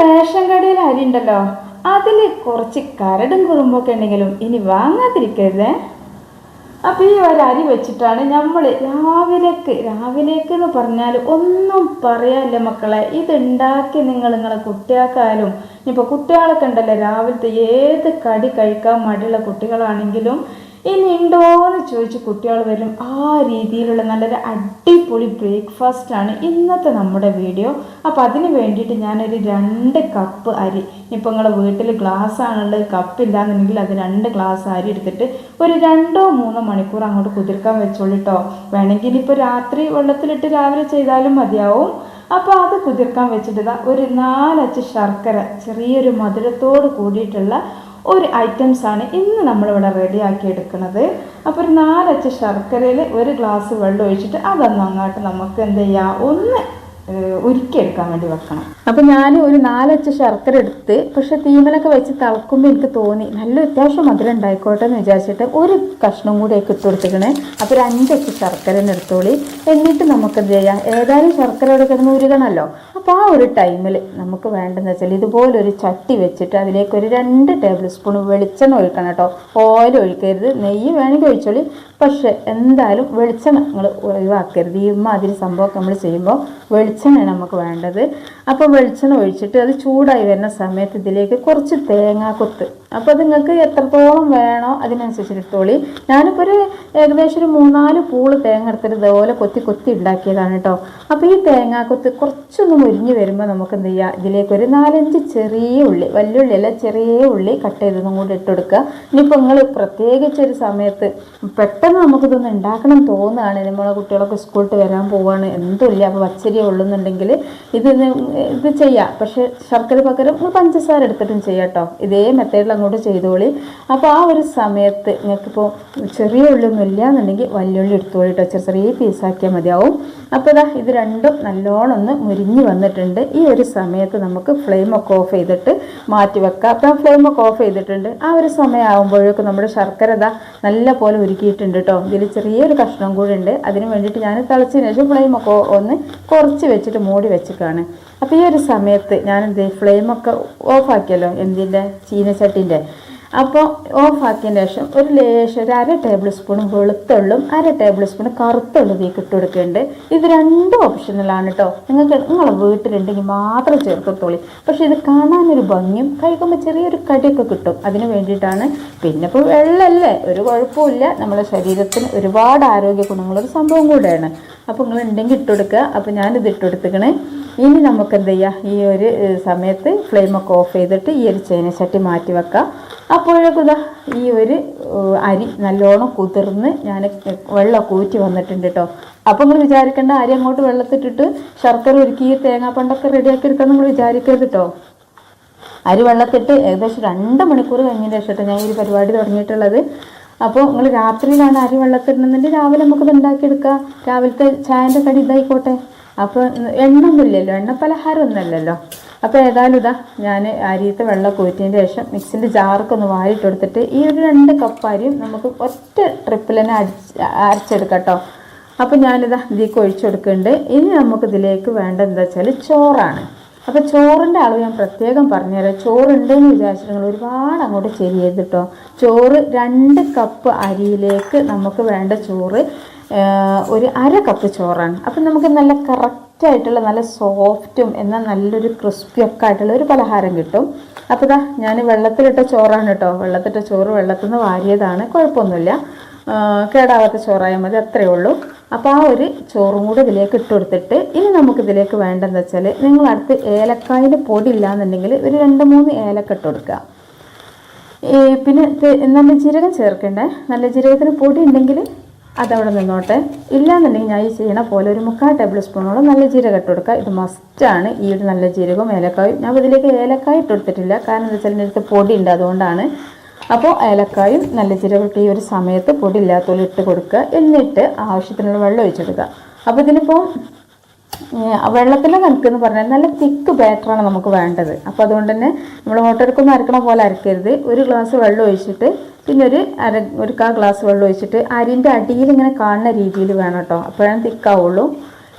Ration കടയിൽ അരി ഉണ്ടല്ലോ. അതിൽ കുറച്ച് കരടും കുറുമ്പൊക്കെ ഉണ്ടെങ്കിലും ഇനി വാങ്ങാതിരിക്കരുതേ. അപ്പോൾ ഈ ഒരു അരി വെച്ചിട്ടാണ് നമ്മൾ രാവിലേക്ക് രാവിലേക്ക് എന്ന് പറഞ്ഞാൽ ഒന്നും പറയാനില്ല മക്കളെ. ഇതുണ്ടാക്കി നിങ്ങൾ നിങ്ങളെ കുട്ടികൾക്കായാലും ഇനിയിപ്പോൾ കുട്ടികളൊക്കെ ഉണ്ടല്ലോ രാവിലത്തെ ഏത് കടി കഴിക്കാൻ മടിയുള്ള കുട്ടികളാണെങ്കിലും ഇനി ഉണ്ടോ എന്ന് ചോദിച്ച് കുട്ടികൾ വരും. ആ രീതിയിലുള്ള നല്ലൊരു അടിപൊളി ബ്രേക്ക്ഫാസ്റ്റാണ് ഇന്നത്തെ നമ്മുടെ വീഡിയോ അപ്പോൾ അതിന് വേണ്ടിയിട്ട് ഞാനൊരു രണ്ട് കപ്പ് അരി. ഇപ്പോൾ നിങ്ങളെ വീട്ടിൽ ഗ്ലാസ് ആണുള്ളത് കപ്പ് ഇല്ലാന്നുണ്ടെങ്കിൽ അത് രണ്ട് ഗ്ലാസ് അരി എടുത്തിട്ട് ഒരു രണ്ടോ മൂന്നോ മണിക്കൂർ അങ്ങോട്ട് കുതിർക്കാൻ വെച്ചോളിട്ടോ വേണമെങ്കിൽ ഇനിയിപ്പോൾ രാത്രി വെള്ളത്തിലിട്ട് രാവിലെ ചെയ്താലും മതിയാവും. അപ്പോൾ അത് കുതിർക്കാൻ വെച്ചിട്ട് ഒരു നാലച്ച് ശർക്കര ചെറിയൊരു മധുരത്തോട് കൂടിയിട്ടുള്ള ഒരു ഐറ്റംസ് ആണ് ഇന്ന് നമ്മളിവിടെ റെഡിയാക്കി എടുക്കുന്നത്. അപ്പോൾ ഒരു നാലച്ച് ശർക്കരയിൽ ഒരു ഗ്ലാസ് വെള്ളം ഒഴിച്ചിട്ട് അതൊന്നും അങ്ങോട്ട് നമുക്ക് എന്ത് ചെയ്യാം ഒന്ന് ഉരുക്കിയെടുക്കാൻ വേണ്ടി വെക്കണം. അപ്പോൾ ഞാൻ ഒരു നാലച്ച് ശർക്കര എടുത്ത് പക്ഷെ തീമലൊക്കെ വെച്ച് തിളക്കുമ്പോൾ എനിക്ക് തോന്നി നല്ല അത്യാവശ്യം മധുരം ഉണ്ടായിക്കോട്ടെ എന്ന് വിചാരിച്ചിട്ട് ഒരു കഷ്ണം കൂടി ഒക്കെ ഇട്ട് കൊടുത്തിക്കണേ അപ്പോൾ ഒരു അഞ്ചച്ച് ശർക്കര എടുത്തോളി. എന്നിട്ട് നമുക്ക് എന്ത് ചെയ്യാം? ഏതായാലും ശർക്കര എടുക്കുന്ന കിടന്ന് ഉരുകണമല്ലോ അപ്പോൾ ആ ഒരു ടൈമിൽ നമുക്ക് വേണ്ടതെന്ന് വെച്ചാൽ ഇതുപോലെ ഒരു ചട്ടി വെച്ചിട്ട് അതിലേക്ക് ഒരു രണ്ട് ടേബിൾ സ്പൂൺ വെളിച്ചെണ്ണ ഒഴിക്കണം കേട്ടോ. ഓയിൽ ഒഴിക്കരുത്. നെയ്യ് വേണമെങ്കിൽ ഒഴിച്ചോളി. പക്ഷേ എന്തായാലും വെളിച്ചെണ്ണ നിങ്ങൾ ഒഴിവാക്കരുത്. ഈ മാതിരി സംഭവമൊക്കെ നമ്മൾ ചെയ്യുമ്പോൾ വെളിച്ചെണ്ണയാണ് നമുക്ക് വേണ്ടത്. അപ്പോൾ വെളിച്ചെണ്ണ ഒഴിച്ചിട്ട് അത് ചൂടായി വരുന്ന സമയത്ത് ഇതിലേക്ക് കുറച്ച് തേങ്ങാക്കൊത്ത് അപ്പോൾ അത് നിങ്ങൾക്ക് എത്രത്തോളം വേണോ അതിനനുസരിച്ച് ഇട്ടോളി ഞാനിപ്പോൾ ഒരു ഏകദേശം ഒരു മൂന്നാൽ പൂൾ തേങ്ങ എടുത്തിട്ട് ഇതുപോലെ കൊത്തി കൊത്തി ഉണ്ടാക്കിയതാണ് കേട്ടോ അപ്പോൾ ഈ തേങ്ങ കൊത്തി കുറച്ചൊന്നും മുരിഞ്ഞ് വരുമ്പോൾ നമുക്ക് എന്ത് ചെയ്യുക ഇതിലേക്ക് ഒരു നാലഞ്ച് ചെറിയ ഉള്ളി വലിയ ഉള്ളി അല്ല ചെറിയ ഉള്ളി കട്ട് ചെയ്തതും കൂടി ഇട്ട് കൊടുക്കുക. ഇനിയിപ്പോൾ നിങ്ങൾ പ്രത്യേകിച്ച് ഒരു സമയത്ത് പെട്ടെന്ന് നമുക്കിതൊന്ന് ഉണ്ടാക്കണം തോന്നുകയാണ്. നമ്മളെ കുട്ടികളൊക്കെ സ്കൂളിൽ വരാൻ പോവാണ്. എന്തുമില്ല അപ്പോൾ പച്ചരി ഉള്ളുന്നുണ്ടെങ്കിൽ ഇത് ഇത് ചെയ്യാം. പക്ഷേ ശർക്കര പകരം പഞ്ചസാര എടുത്തിട്ടും ചെയ്യാം കേട്ടോ ഇതേ മെത്തേഡിൽ അങ്ങോട്ട് ചെയ്തോളി. അപ്പോൾ ആ ഒരു സമയത്ത് നിങ്ങൾക്കിപ്പോൾ ചെറിയ ഉള്ളിയൊന്നും ഇല്ല എന്നുണ്ടെങ്കിൽ വലിയ ഉള്ളി എടുത്തോളി കേട്ടോ ചെറിയ ചെറിയ പീസാക്കിയാൽ മതിയാവും. അപ്പോൾ ഇതാ ഇത് രണ്ടും നല്ലോണം ഒന്ന് മുരിഞ്ഞ് വന്നിട്ടുണ്ട്. ഈ ഒരു സമയത്ത് നമുക്ക് ഫ്ലെയിമൊക്കെ ഓഫ് ചെയ്തിട്ട് മാറ്റി വെക്കാം. അപ്പോൾ ഫ്ലെയിമൊക്കെ ഓഫ് ചെയ്തിട്ടുണ്ട്. ആ ഒരു സമയമാകുമ്പോഴേക്കും നമ്മുടെ ശർക്കര ഇതാ നല്ല പോലെ ഉരുക്കിയിട്ടുണ്ട് കേട്ടോ ഇതിൽ ചെറിയൊരു കഷ്ണം കൂടി ഉണ്ട്. അതിന് വേണ്ടിയിട്ട് ഞാൻ തിളച്ചതിന് ശേഷം ഫ്ലെയിമൊക്കെ ഒന്ന് കുറച്ച് വെച്ചിട്ട് മൂടി വെച്ചിട്ടാണ് അപ്പോൾ ഈ ഒരു സമയത്ത് ഞാൻ എന്ത് ഫ്ലെയിമൊക്കെ ഓഫാക്കിയല്ലോ എന്തിന്റെ ചീനച്ചട്ടിന്റെ അപ്പോൾ ഓഫാക്കിയതിന് ശേഷം ഒരു ലേശം ഒരു അര ടേബിൾ സ്പൂൺ വെളുത്തുള്ളും അര ടേബിൾ സ്പൂൺ കറുത്തുള്ളും ഈ ഇട്ട് കൊടുക്കുന്നുണ്ട്. ഇത് രണ്ടും ഓപ്ഷനിലാണ് കേട്ടോ നിങ്ങൾക്ക് നിങ്ങളെ വീട്ടിലുണ്ടെങ്കിൽ മാത്രം ചേർത്തത്തോളി പക്ഷേ ഇത് കാണാനൊരു ഭംഗിയും കഴിക്കുമ്പോൾ ചെറിയൊരു കടിയൊക്കെ കിട്ടും. അതിന് വേണ്ടിയിട്ടാണ്. പിന്നെ ഇപ്പോൾ വെള്ളമല്ലേ? ഒരു കുഴപ്പമില്ല നമ്മുടെ ശരീരത്തിന് ഒരുപാട് ആരോഗ്യ ഗുണങ്ങളൊരു സംഭവം കൂടെയാണ്. അപ്പോൾ നിങ്ങൾ ഉണ്ടെങ്കിൽ ഇട്ടുകൊടുക്കുക അപ്പോൾ ഞാനിത് ഇട്ട് കൊടുത്തേക്കണേ ഇനി നമുക്ക് എന്ത് ചെയ്യാം ഈ ഒരു സമയത്ത് ഫ്ലെയിമൊക്കെ ഓഫ് ചെയ്തിട്ട് ഈ ഒരു ചേനച്ചട്ടി മാറ്റി വെക്കാം. അപ്പോഴേക്കും ഇതാ ഈ ഒരു അരി നല്ലോണം കുതിർന്ന് ഞാൻ വെള്ളമൊക്കെ ഊറ്റി വന്നിട്ടുണ്ട് കേട്ടോ അപ്പോൾ നിങ്ങൾ വിചാരിക്കേണ്ട അരി അങ്ങോട്ട് വെള്ളത്തിട്ടിട്ട് ശർക്കര ഒരുക്കി തേങ്ങാപ്പണ്ടൊക്കെ റെഡിയാക്കി എടുക്കാൻ നിങ്ങൾ വിചാരിക്കരുത് കേട്ടോ അരി വെള്ളത്തിട്ട് ഏകദേശം രണ്ട് മണിക്കൂർ കഴിഞ്ഞതിന് ശേഷം ഞാൻ ഈ ഒരു പരിപാടി തുടങ്ങിയിട്ടുള്ളത്. അപ്പോൾ നിങ്ങൾ രാത്രിയിലാണ് അരി വെള്ളത്തിടണമെന്നുണ്ടെങ്കിൽ രാവിലെ നമുക്കത് ഉണ്ടാക്കിയെടുക്കാം. രാവിലത്തെ ചായന്റെ കടി ഇതായിക്കോട്ടെ. അപ്പോൾ എണ്ണമില്ലല്ലോ എണ്ണ പലഹാരമൊന്നുമല്ലല്ലോ അപ്പോൾ ഏതായാലും ഇതാ ഞാൻ അരിയത്തെ വെള്ളം കൂറ്റിയതിന് ശേഷം മിക്സിന്റെ ജാറൊക്കെ ഒന്ന് വാരിട്ട് കൊടുത്തിട്ട് ഈ ഒരു രണ്ട് കപ്പ് അരിയും നമുക്ക് ഒറ്റ ട്രിപ്പിൽ തന്നെ അടിച്ച് അരച്ചെടുക്കാം കേട്ടോ അപ്പോൾ ഞാനിതാ ഇതിലേക്ക് ഒഴിച്ചു കൊടുക്കുന്നുണ്ട് ഇനി നമുക്ക് ഇതിലേക്ക് വേണ്ട എന്താ വെച്ചാൽ ചോറാണ്. അപ്പോൾ ചോറിന്റെ അളവ് ഞാൻ പ്രത്യേകം പറഞ്ഞുതരാം. ചോറുണ്ടെന്ന് വിചാരിച്ചിട്ട് നിങ്ങൾ ഒരുപാട് അങ്ങോട്ട് ചെയ്യരുത് കേട്ടോ. ചോറ് രണ്ട് കപ്പ് അരിയിലേക്ക് നമുക്ക് വേണ്ട ചോറ് ഒരു അര കപ്പ് ചോറാണ്. അപ്പം നമുക്ക് നല്ല കറക്റ്റായിട്ടുള്ള നല്ല സോഫ്റ്റും എന്നാൽ നല്ലൊരു ക്രിസ്പിയൊക്കെ ആയിട്ടുള്ള ഒരു പലഹാരം കിട്ടും. അപ്പോൾ ഇതാ ഞാൻ വെള്ളത്തിലിട്ട ചോറാണ് കേട്ടോ. വെള്ളത്തിലിട്ട ചോറ് വെള്ളത്തിൽ നിന്ന് വാരിയതാണ്. കുഴപ്പമൊന്നുമില്ല. കേടാവാത്ത ചോറായാൽ മതി അത്രയേ ഉള്ളൂ. അപ്പോൾ ആ ഒരു ചോറും കൂടെ ഇതിലേക്ക് ഇട്ട് കൊടുത്തിട്ട് ഇനി നമുക്ക് ഇതിലേക്ക് വേണ്ടതെന്ന് വെച്ചാൽ നിങ്ങൾ അടുത്ത് ഏലക്കായുടെ പൊടി ഇല്ലാന്നുണ്ടെങ്കിൽ ഒരു രണ്ട് മൂന്ന് ഏലക്ക ഇട്ട് കൊടുക്കുക. പിന്നെ നല്ല ജീരകം ചേർക്കേണ്ടേ? നല്ല ജീരകത്തിന് പൊടി ഉണ്ടെങ്കിൽ അതവിടെ നിന്നോട്ടെ. ഇല്ലാന്നുണ്ടെങ്കിൽ ഞാൻ ഈ ചെയ്യണ പോലെ ഒരു മുക്കാൽ ടേബിൾ സ്പൂണോളം നല്ല ജീരകം ഇട്ട് കൊടുക്കുക. ഇത് മസ്റ്റാണ് ഈ ഒരു നല്ല ജീരകവും ഏലക്കായും. ഞാൻ ഇതിലേക്ക് ഏലക്കായ ഇട്ട് കൊടുത്തിട്ടില്ല. കാരണം എന്താ വെച്ചാൽ എന്റെ പൊടി ഉണ്ട് അതുകൊണ്ടാണ്. അപ്പോൾ ഏലക്കായും നല്ല ജീരകം ഇട്ട് ഈ ഒരു സമയത്ത് പൊടി ഇല്ലാത്തോളം ഇട്ട് കൊടുക്കുക. എന്നിട്ട് ആവശ്യത്തിനുള്ള വെള്ളം ഒഴിച്ചെടുക്കുക. അപ്പോൾ ഇതിനിപ്പോൾ വെള്ളത്തിന്റെ കണക്കെന്ന് പറഞ്ഞാൽ നല്ല തിക്ക് ബാറ്ററാണ് നമുക്ക് വേണ്ടത്. അപ്പോൾ അതുകൊണ്ട് തന്നെ നമ്മൾ ഓട്ടോർക്കൊന്നും അരക്കണ പോലെ അരക്കരുത്. ഒരു ഗ്ലാസ് വെള്ളം ഒഴിച്ചിട്ട് പിന്നെ ഒരു അര ഒരു കാ ഗ്ലാസ് വെള്ളം ഒഴിച്ചിട്ട് അരിന്റെ അടിയിൽ ഇങ്ങനെ കാണുന്ന രീതിയിൽ വേണം കേട്ടോ. അപ്പോഴാണ് തിക്കാവുള്ളൂ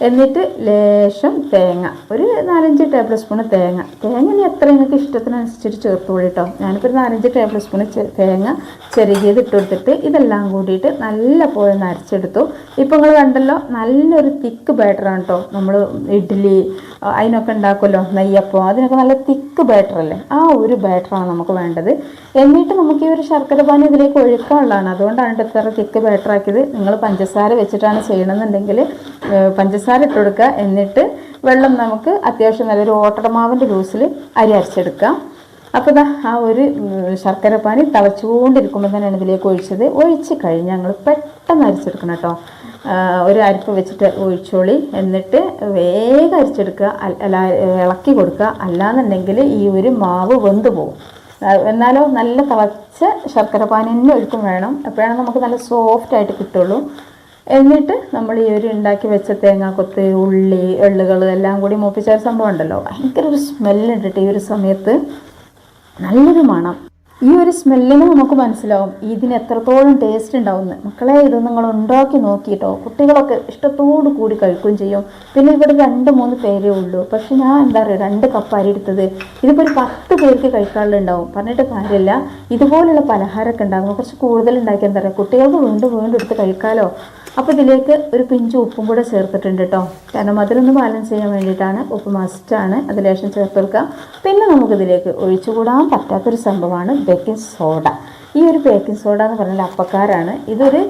എന്നിട്ട് ലേശം തേങ്ങ. ഒരു നാലഞ്ച് ടേബിൾ സ്പൂൺ തേങ്ങ. തേങ്ങ ഇനി എത്ര നിങ്ങൾക്ക് ഇഷ്ടത്തിനനുസരിച്ച് ചേർത്തോളൂ കേട്ടോ ഞാനിപ്പോൾ ഒരു നാലഞ്ച് ടേബിൾ സ്പൂൺ തേങ്ങ ചെറുകിയത് ഇട്ട് കൊടുത്തിട്ട് ഇതെല്ലാം കൂടിയിട്ട് നല്ല പോലെ നരച്ചെടുത്തു ഇപ്പോൾ നിങ്ങൾ കണ്ടല്ലോ നല്ലൊരു തിക്ക് ബാറ്ററാണ് കേട്ടോ നമ്മൾ ഇഡ്ഡലി അതിനൊക്കെ ഉണ്ടാക്കുമല്ലോ നെയ്യപ്പം. അതിനൊക്കെ നല്ല തിക്ക് ബാറ്റർ അല്ലേ? ആ ഒരു ബാറ്ററാണ് നമുക്ക് വേണ്ടത്. എന്നിട്ട് നമുക്ക് ഈ ഒരു ശർക്കര പാനി ഇതിലേക്ക് ഒഴുക്കാനുള്ളതാണ്. അതുകൊണ്ടാണ് ഇത്ര തിക്ക് ബാറ്റർ ആക്കിയത്. നിങ്ങൾ പഞ്ചസാര വെച്ചിട്ടാണ് ചെയ്യണമെന്നുണ്ടെങ്കിൽ പഞ്ചസാര ഇട്ട് കൊടുക്കുക. എന്നിട്ട് വെള്ളം നമുക്ക് അത്യാവശ്യം നല്ലൊരു ഓട്ടടമാവിന്റെ ലൂസിൽ അരി അരച്ചെടുക്കാം. അപ്പോൾ ആ ഒരു ശർക്കര പാനി തിളച്ചുകൊണ്ടിരിക്കുമ്പോൾ തന്നെയാണ് ഇതിലേക്ക് ഒഴിച്ചത്. ഒഴിച്ച് കഴിഞ്ഞ് ഞങ്ങൾ പെട്ടെന്ന് അരിച്ചെടുക്കണം കേട്ടോ. ഒരു അരിപ്പ് വെച്ചിട്ട് ഒഴിച്ചോളി. എന്നിട്ട് വേഗം അരിച്ചെടുക്കുക. അല്ല ഇളക്കി കൊടുക്കുക. അല്ലാന്നുണ്ടെങ്കിൽ ഈ ഒരു മാവ് വെന്ത് പോകും. എന്നാലോ നല്ല തിളച്ച ശർക്കര പാനി തന്നെ വേണം. അപ്പോഴാണ് നമുക്ക് നല്ല സോഫ്റ്റ് ആയിട്ട് കിട്ടുള്ളൂ. എന്നിട്ട് നമ്മൾ ഈ ഒരു ഉണ്ടാക്കി വെച്ച തേങ്ങാക്കൊത്ത് ഉള്ളി എള്ളുകൾ എല്ലാം കൂടി മൂപ്പിച്ച ഒരു സംഭവം ഉണ്ടല്ലോ. ഭയങ്കര ഒരു സ്മെല്ലുണ്ട് ഈ ഒരു സമയത്ത് നല്ലൊരു മണം. ഈ ഒരു സ്മെല്ലിന് നമുക്ക് മനസ്സിലാവും ഇതിന് എത്രത്തോളം ടേസ്റ്റ് ഉണ്ടാവുമെന്ന് മക്കളെ ഇത് നിങ്ങൾ ഉണ്ടാക്കി നോക്കിയിട്ടോ കുട്ടികളൊക്കെ ഇഷ്ടത്തോടു കൂടി കഴിക്കുകയും ചെയ്യും. പിന്നെ ഇവിടെ രണ്ട് മൂന്ന് പേരേ ഉള്ളൂ. പക്ഷെ ഞാൻ എന്താ പറയുക രണ്ട് കപ്പ് അരി എടുത്തത്. ഇതിപ്പോൾ ഒരു പത്ത് പേർക്ക് കഴിക്കാനുണ്ടാവും പറഞ്ഞിട്ട് കാര്യമില്ല. ഇതുപോലുള്ള പലഹാരമൊക്കെ ഉണ്ടാകുമ്പോൾ കുറച്ച് കൂടുതൽ ഉണ്ടാക്കി എന്താ പറയുക കുട്ടികൾക്ക് വീണ്ടും വീണ്ടും എടുത്ത് കഴിക്കാമല്ലോ അപ്പോൾ ഇതിലേക്ക് ഒരു പിഞ്ച് ഉപ്പും കൂടെ ചേർത്തിട്ടുണ്ട് കേട്ടോ കാരണം അതിലൊന്ന് ബാലൻസ് ചെയ്യാൻ വേണ്ടിയിട്ടാണ് ഉപ്പ് മസ്റ്റാണ് അത് ലേശം ചേർത്ത് കൊടുക്കുക പിന്നെ നമുക്കിതിലേക്ക് ഒഴിച്ചുകൂടാൻ പറ്റാത്തൊരു സംഭവമാണ് ബേക്കിംഗ് സോഡ ഈ ഒരു ബേക്കിംഗ് സോഡ എന്ന് പറഞ്ഞാൽ അപ്പക്കാരാണ്. ഇതൊരു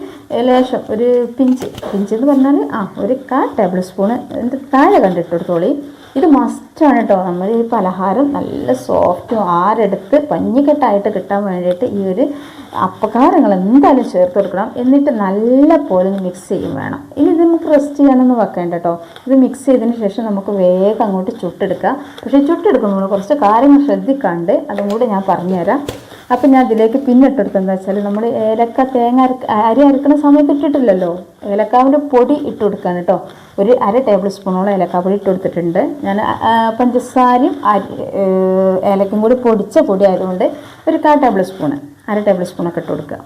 ലേശം ഒരു പിഞ്ച്. പിഞ്ച് എന്ന് പറഞ്ഞാൽ ആ ഒരു കാ ടേബിൾ സ്പൂണ് എന്റെ താഴെ കണ്ടിട്ട് കൊടുത്തോളി ഇത് മസ്റ്റാണ് കേട്ടോ നമ്മൾ ഈ പലഹാരം നല്ല സോഫ്റ്റും ആരെടുത്ത് പഞ്ഞിക്കെട്ടായിട്ട് കിട്ടാൻ വേണ്ടിയിട്ട് ഈ ഒരു അപ്പക്കാരങ്ങൾ എന്തായാലും ചേർത്ത് കൊടുക്കണം. എന്നിട്ട് നല്ല പോലെ മിക്സ് ചെയ്യും വേണം. ഇനി ഇത് നമുക്ക് റെസ്റ്റ് ചെയ്യാനൊന്നും വെക്കേണ്ട കേട്ടോ ഇത് മിക്സ് ചെയ്തതിന് ശേഷം നമുക്ക് വേഗം അങ്ങോട്ട് ചുട്ടെടുക്കാം. പക്ഷേ ചുട്ടെടുക്കുമ്പോൾ കുറച്ച് കാര്യങ്ങൾ ശ്രദ്ധിക്കാണ്ട് അതും കൂടെ ഞാൻ പറഞ്ഞുതരാം. അപ്പം ഞാൻ ഇതിലേക്ക് പിന്നെ എന്താ വെച്ചാൽ നമ്മൾ ഏലക്ക തേങ്ങ അരി അരക്കുന്ന സമയത്ത് ഇട്ടിട്ടില്ലല്ലോ. ഏലക്കാവിന്റെ പൊടി ഇട്ട് കൊടുക്കാൻ കേട്ടോ ഒരു അര ടേബിൾ സ്പൂണോളം ഏലക്കാ പൊടി ഇട്ട് കൊടുത്തിട്ടുണ്ട്. ഞാൻ പഞ്ചസാരയും അരി ഏലക്കും കൂടി പൊടിച്ച പൊടി ആയതുകൊണ്ട് ഒരു കാ ടേബിൾ സ്പൂണ് അര ടേബിൾ സ്പൂണൊക്കെ ഇട്ട് കൊടുക്കുക.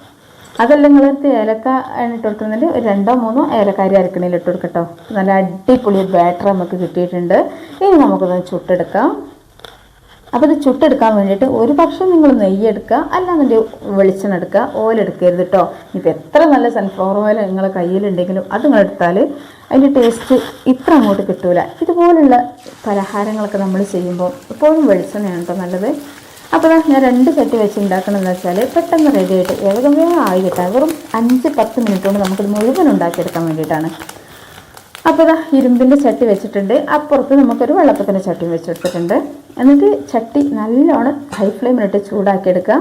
അതല്ല നിങ്ങൾ ഏലക്ക ആണ് ഇട്ട് കൊടുക്കുന്നുണ്ട് ഒരു രണ്ടോ മൂന്നോ ഏലക്കാരി അരക്കണയിൽ ഇട്ട് കൊടുക്കട്ടോ നല്ല അടിപൊളി ബാറ്റർ നമുക്ക് കിട്ടിയിട്ടുണ്ട്. ഇനി നമുക്കൊന്ന് ചുട്ടെടുക്കാം. അപ്പോൾ ഇത് ചുട്ടെടുക്കാൻ വേണ്ടിയിട്ട് ഒരു പക്ഷേ നിങ്ങൾ നെയ്യ് എടുക്കുക അല്ലാന്നുണ്ടെങ്കിൽ വെളിച്ചെണ്ണ എടുക്കുക ഓയിൽ എടുക്കരുത് കേട്ടോ ഇപ്പോൾ എത്ര നല്ല സൺഫ്ലവർ ഓയിൽ നിങ്ങളെ കയ്യിലുണ്ടെങ്കിലും അത് നിങ്ങൾ എടുത്താൽ അതിന്റെ ടേസ്റ്റ് ഇത്ര അങ്ങോട്ട് കിട്ടൂല. ഇതുപോലുള്ള പലഹാരങ്ങളൊക്കെ നമ്മൾ ചെയ്യുമ്പോൾ എപ്പോഴും വെളിച്ചെണ്ണയാണ് കേട്ടോ നല്ലത്. അപ്പോൾ ഞാൻ രണ്ട് ചട്ടി വെച്ച് ഉണ്ടാക്കണമെന്ന് വെച്ചാൽ പെട്ടെന്ന് റെഡി ആയിട്ട് വേഗം വേഗം ആയി കിട്ടാൻ വെറും അഞ്ച് പത്ത് മിനിറ്റ് കൊണ്ട് നമുക്കിത് മുഴുവൻ ഉണ്ടാക്കിയെടുക്കാൻ വേണ്ടിയിട്ടാണ്. അപ്പോൾ ഇതാ ഇരുമ്പിന്റെ ചട്ടി വെച്ചിട്ടുണ്ട്. അപ്പുറത്ത് നമുക്കൊരു വെള്ളപ്പത്തിന്റെ ചട്ടിയും വെച്ചെടുത്തിട്ടുണ്ട് എന്നിട്ട് ചട്ടി നല്ലോണം ഹൈ ഫ്ലെയിമിലിട്ട് ചൂടാക്കിയെടുക്കുക.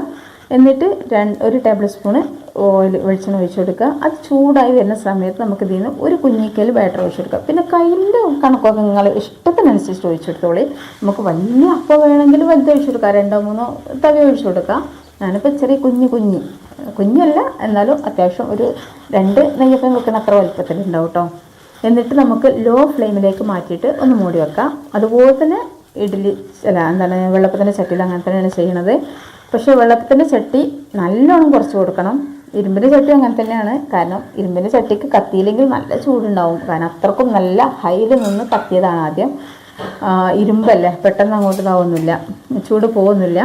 എന്നിട്ട് രണ്ട് ഒരു ടേബിൾ സ്പൂണ് ഓയിൽ വെളിച്ചെണ്ണ ഒഴിച്ചു കൊടുക്കുക അത് ചൂടായി വരുന്ന സമയത്ത് നമുക്ക് ഇതിൽ നിന്ന് ഒരു കുഞ്ഞിക്കൽ ബാറ്റർ ഒഴിച്ചു കൊടുക്കുക പിന്നെ കയ്യിന്റെ കണക്കൊക്കെ നിങ്ങൾ ഇഷ്ടത്തിനനുസരിച്ച് ഒഴിച്ചു നമുക്ക് വലിയ അപ്പം വേണമെങ്കിൽ വലുത് ഒഴിച്ചു രണ്ടോ മൂന്നോ തവി ഒഴിച്ചു കൊടുക്കാം ഞാനിപ്പോൾ ചെറിയ കുഞ്ഞു കുഞ്ഞി. കുഞ്ഞല്ല എന്നാലും അത്യാവശ്യം ഒരു രണ്ട് നെയ്യപ്പം വെക്കുന്ന അത്ര വലുപ്പത്തിലുണ്ടാവും കേട്ടോ എന്നിട്ട് നമുക്ക് ലോ ഫ്ലെയിമിലേക്ക് മാറ്റിയിട്ട് ഒന്ന് മൂടി വെക്കാം. അതുപോലെ തന്നെ ഇഡ്ഡലി അല്ല എന്താണ് വെള്ളപ്പത്തിന്റെ ചട്ടിയിൽ അങ്ങനെ തന്നെയാണ് ചെയ്യണത്. പക്ഷേ വെള്ളപ്പത്തിന്റെ ചട്ടി നല്ലോണം കുറച്ച് കൊടുക്കണം. ഇരുമ്പിന്റെ ചട്ടി അങ്ങനെ തന്നെയാണ്. കാരണം ഇരുമ്പിന്റെ ചട്ടിക്ക് കത്തിയില്ലെങ്കിൽ നല്ല ചൂടുണ്ടാവും. കാരണം അത്രക്കും നല്ല ഹൈയിൽ നിന്ന് കത്തിയതാണ് ആദ്യം. ഇരുമ്പല്ലേ? പെട്ടെന്ന് അങ്ങോട്ട് ഇതാവുന്നില്ല. ചൂട് പോകുന്നില്ല.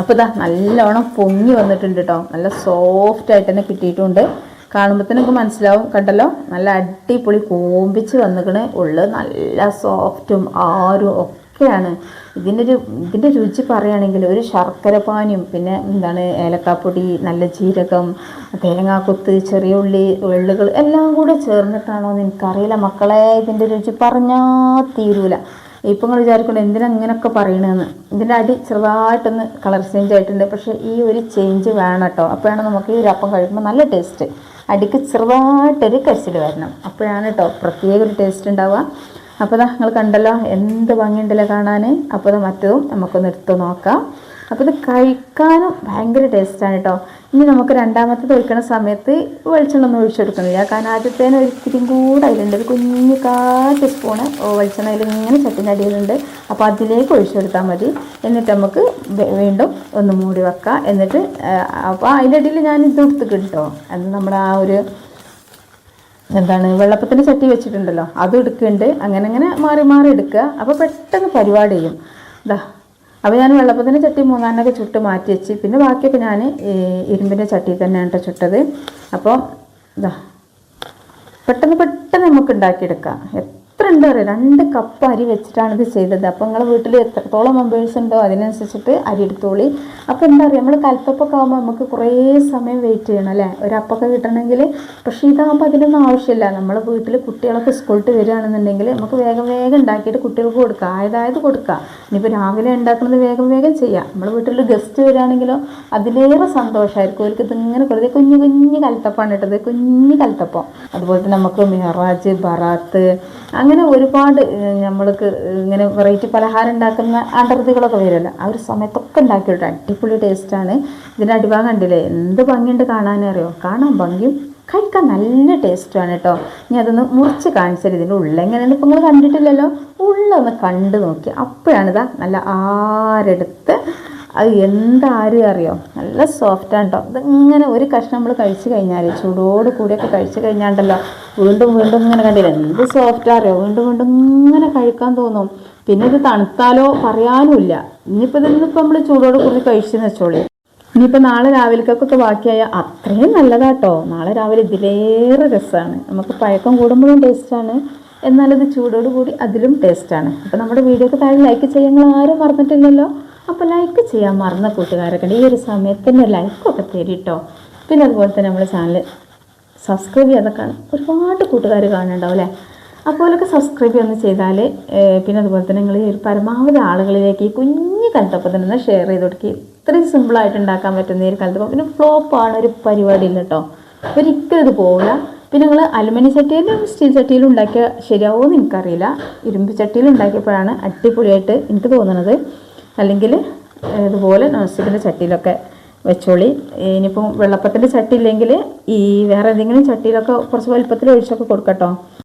അപ്പോൾ ഇതാ നല്ലോണം പൊങ്ങി വന്നിട്ടുണ്ട് കേട്ടോ നല്ല സോഫ്റ്റ് ആയിട്ട് തന്നെ കിട്ടിയിട്ടുണ്ട്. കാണുമ്പോൾ തന്നെ നമുക്ക് മനസ്സിലാവും കണ്ടല്ലോ? നല്ല അടിപൊളി കോമ്പിച്ച് വന്നിക്കണ്. ഉള്ളത് നല്ല സോഫ്റ്റും ആരും ഒക്കെയാണ് ഇതിന്റെ ഒരു ഇതിന്റെ രുചി പറയുകയാണെങ്കിൽ ഒരു ശർക്കര പാനിയും പിന്നെ എന്താണ് ഏലക്കാപ്പൊടി നല്ല ജീരകം തേങ്ങാക്കൊത്ത് ചെറിയ ഉള്ളി വെള്ളുകൾ എല്ലാം കൂടെ ചേർന്നിട്ടാണോ എന്ന് എനിക്കറിയില്ല. മക്കളെ ഇതിന്റെ രുചി പറഞ്ഞാൽ തീരൂല. ഇപ്പം നിങ്ങൾ വിചാരിക്കണം എന്തിനാ ഇങ്ങനെയൊക്കെ പറയണതെന്ന് ഇതിന്റെ അടി ചെറുതായിട്ടൊന്ന് കളർ ചേഞ്ച് ആയിട്ടുണ്ട്. പക്ഷേ ഈ ഒരു ചേഞ്ച് വേണം കേട്ടോ. അപ്പോഴാണ് നമുക്ക് ഈ ഒരു അപ്പം കഴിക്കുമ്പോൾ നല്ല ടേസ്റ്റ്. അടിക്ക് ചെറുതായിട്ടൊരു കരിച്ചിൽ വരണം. അപ്പോഴാണ് കേട്ടോ പ്രത്യേക ഒരു ടേസ്റ്റ് ഉണ്ടാവുക. അപ്പോൾ ഇതാ നിങ്ങൾ കണ്ടല്ലോ എന്ത് ഭംഗിയുണ്ടല്ലോ കാണാൻ അപ്പോൾ ഇത് മറ്റതും നമുക്കൊന്ന് എടുത്ത് നോക്കാം. അപ്പോൾ ഇത് കഴിക്കാനും ഭയങ്കര ടേസ്റ്റാണ് കേട്ടോ ഇനി നമുക്ക് രണ്ടാമത്തേത് ഒഴിക്കുന്ന സമയത്ത് വെളിച്ചെണ്ണ ഒന്നും ഒഴിച്ചെടുക്കണില്ല കാരണം ആദ്യത്തേന് ഒരിക്കലും കൂടെ അതിലുണ്ട്. ഒരു കുഞ്ഞു കാറ്റ് സ്പൂണ് വെളിച്ചെണ്ണയിൽ ഇങ്ങനെ ചട്ടിന്റെ അടിയിലുണ്ട്. അപ്പോൾ അതിലേക്ക് ഒഴിച്ചെടുത്താൽ മതി. എന്നിട്ട് നമുക്ക് വീണ്ടും ഒന്ന് മൂടി വെക്കാം. എന്നിട്ട് അപ്പോൾ അതിന്റെ ഇടയിൽ ഞാൻ ഇത് എടുത്തു കിട്ടോ അത് നമ്മുടെ ആ ഒരു എന്താണ് വെള്ളപ്പത്തിന്റെ ചട്ടി വെച്ചിട്ടുണ്ടല്ലോ. അതും എടുക്കുന്നുണ്ട്. അങ്ങനെ അങ്ങനെ മാറി മാറി എടുക്കുക. അപ്പോൾ പെട്ടെന്ന് പരിപാടി ചെയ്യും. ഇതാ അപ്പോൾ ഞാൻ വെള്ളപ്പത്തിന്റെ ചട്ടി മൂന്നാനൊക്കെ ചുട്ട് മാറ്റി വെച്ച്. പിന്നെ ബാക്കിയൊക്കെ ഞാൻ ഇരുമ്പിന്റെ ചട്ടി തന്നെയാണ് കേട്ടോ ചുട്ടത്. അപ്പോൾ ഇതാ പെട്ടെന്ന് പെട്ടെന്ന് നമുക്ക് ഉണ്ടാക്കിയെടുക്കാം. എത്ര ഉണ്ടോ അറിയാം? രണ്ട് കപ്പ് അരി വെച്ചിട്ടാണ് ഇത് ചെയ്തത്. അപ്പോൾ നിങ്ങളെ വീട്ടിൽ എത്രത്തോളം മെമ്പേഴ്സ് ഉണ്ടോ അതിനനുസരിച്ചിട്ട് അരി എടുത്തോളി. അപ്പോൾ എന്താ പറയുക നമ്മൾ കൽപ്പൊക്കെ ആകുമ്പോൾ നമുക്ക് കുറേ സമയം വെയിറ്റ് ചെയ്യണം അല്ലേ? ഒരു കിട്ടണമെങ്കിൽ പക്ഷേ ഇതാകുമ്പോൾ അതിനൊന്നും ആവശ്യമില്ല. നമ്മളെ വീട്ടിൽ കുട്ടികളൊക്കെ സ്കൂളിട്ട് വരികയാണെന്നുണ്ടെങ്കിൽ നമുക്ക് വേഗം വേഗം ഉണ്ടാക്കിയിട്ട് കുട്ടികൾക്ക് കൊടുക്കുക ആയതായത് കൊടുക്കുക ഇനിയിപ്പോൾ രാവിലെ ഉണ്ടാക്കുന്നത് വേഗം വേഗം ചെയ്യാം. നമ്മൾ വീട്ടിൽ ഗസ്റ്റ് വരികയാണെങ്കിലോ അതിലേറെ സന്തോഷമായിരിക്കും അവർക്ക് ഇതിങ്ങനെ കുറേ കുഞ്ഞു കുഞ്ഞു കൽത്തപ്പാണ് ഇട്ടത്. കുഞ്ഞു കൽത്തപ്പം. അതുപോലെ തന്നെ നമുക്ക് മെഹറാജ് ബറാത്ത് അങ്ങനെ ഒരുപാട് നമ്മൾക്ക് ഇങ്ങനെ വെറൈറ്റി പലഹാരം ഉണ്ടാക്കുന്ന അടർത്തികളൊക്കെ വരുമല്ലോ ആ ഒരു സമയത്തൊക്കെ ഉണ്ടാക്കിയിട്ട് അടിപൊളി ടേസ്റ്റാണ് ഇതിന്റെ അടിഭാഗം കണ്ടില്ലേ? എന്ത് ഭംഗിയുണ്ട് കാണാനറിയോ കാണാൻ ഭംഗിയും കഴിക്കാൻ നല്ല ടേസ്റ്റുമാണ് കേട്ടോ ഇനി അതൊന്ന് മുറിച്ച് കാണിച്ചാൽ ഇതിന്റെ ഉള്ളെങ്ങനെയാണ് ഇപ്പോൾ നിങ്ങൾ കണ്ടിട്ടില്ലല്ലോ? ഉള്ളൊന്ന് കണ്ടു നോക്കി. അപ്പോഴാണിതാ നല്ല ആരെടുത്ത് അത് എന്താരും അറിയോ? നല്ല സോഫ്റ്റാണ് കേട്ടോ ഇതിങ്ങനെ ഒരു കഷ്ണം നമ്മൾ കഴിച്ചു കഴിഞ്ഞാൽ ചൂടോട് കൂടിയൊക്കെ കഴിച്ചു കഴിഞ്ഞാണ്ടല്ലോ വീണ്ടും വീണ്ടും ഇങ്ങനെ കണ്ടില്ല? എന്ത് സോഫ്റ്റ് അറിയോ? വീണ്ടും വീണ്ടും ഇങ്ങനെ കഴിക്കാൻ തോന്നും. പിന്നെ ഇത് തണുത്താലോ പറയാനുമില്ല ഇനിയിപ്പോൾ ഇതിന്നിപ്പോൾ നമ്മൾ ചൂടോട് കൂടി കഴിച്ചെന്ന് വെച്ചോളൂ. ഇനിയിപ്പോൾ നാളെ രാവിലേക്കൊക്കെ ബാക്കിയായ അത്രയും നല്ലതാട്ടോ. നാളെ രാവിലെ ഇതിലേറെ രസമാണ് നമുക്ക് പഴക്കം കൂടുമ്പോഴും ടേസ്റ്റാണ് എന്നാലത് ചൂടോട് കൂടി അതിലും ടേസ്റ്റാണ് അപ്പോൾ നമ്മുടെ വീഡിയോക്ക് താഴെ ലൈക്ക് ചെയ്യാൻ ആരും മറന്നിട്ടില്ലല്ലോ. അപ്പോൾ ലൈക്ക് ചെയ്യാൻ മറന്ന കൂട്ടുകാരൊക്കെ. ഈ ഒരു സമയത്ത് തന്നെ ലൈക്കൊക്കെ തരിട്ടോ. പിന്നെ അതുപോലെ തന്നെ നമ്മുടെ ചാനൽ സബ്സ്ക്രൈബ് ചെയ്യാതെ ഒരുപാട് കൂട്ടുകാർ കാണുന്നുണ്ടാവും അല്ലേ? അപ്പോലൊക്കെ സബ്സ്ക്രൈബ് ഒന്ന് ചെയ്താൽ പിന്നെ അതുപോലെ തന്നെ നിങ്ങൾ ഒരു പരമാവധി ആളുകളിലേക്ക് ഈ കുഞ്ഞു തന്നെ ഷെയർ ചെയ്ത് കൊടുക്കുക ഇത്രയും സിമ്പിളായിട്ട് ഉണ്ടാക്കാൻ പറ്റുന്ന ഈ കലത്തപ്പം പിന്നെ ഫ്ലോപ്പാണ് ഒരു പരിപാടി ഇല്ല കേട്ടോ ഒരിക്കലും ഇത് പോവില്ല. പിന്നെ നിങ്ങൾ അലുമിനിയം ചട്ടിയിലും സ്റ്റീൽ ചട്ടിയിലും ഉണ്ടാക്കിയ ശരിയാവുമെന്ന് എനിക്കറിയില്ല. ഇരുമ്പ് ചട്ടിയിൽ ഉണ്ടാക്കിയപ്പോഴാണ് അടിപൊളിയായിട്ട് എനിക്ക് തോന്നുന്നത് അല്ലെങ്കിൽ ഇതുപോലെ നോൺസ്റ്റിക്കിന്റെ ചട്ടിയിലൊക്കെ വെച്ചോളി. ഇനിയിപ്പം വെള്ളപ്പത്തിന്റെ ചട്ടി ഇല്ലെങ്കിൽ ഈ വേറെ ഏതെങ്കിലും ചട്ടിയിലൊക്കെ കുറച്ച് വലുപ്പത്തിൽ ഒഴിച്ചൊക്കെ കൊടുക്കട്ടോ.